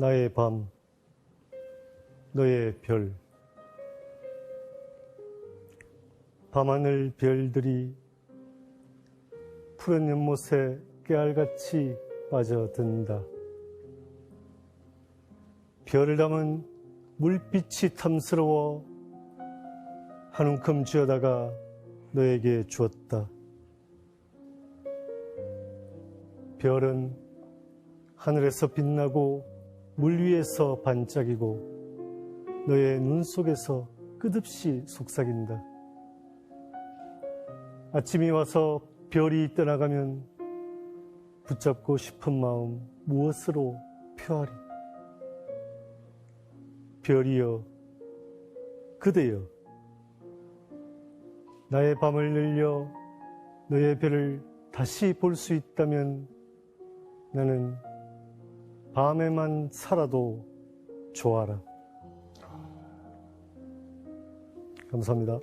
나의 밤, 너의 별. 밤하늘 별들이 푸른 연못에 깨알같이 빠져든다. 별을 담은 물빛이 탐스러워 한 움큼 쥐어다가 너에게 주었다. 별은 하늘에서 빛나고 물 위에서 반짝이고 너의 눈 속에서 끝없이 속삭인다. 아침이 와서 별이 떠나가면 붙잡고 싶은 마음 무엇으로 표하리? 별이여, 그대여, 나의 밤을 늘려 너의 별을 다시 볼 수 있다면 나는 밤에만 살아도 좋아라. 감사합니다.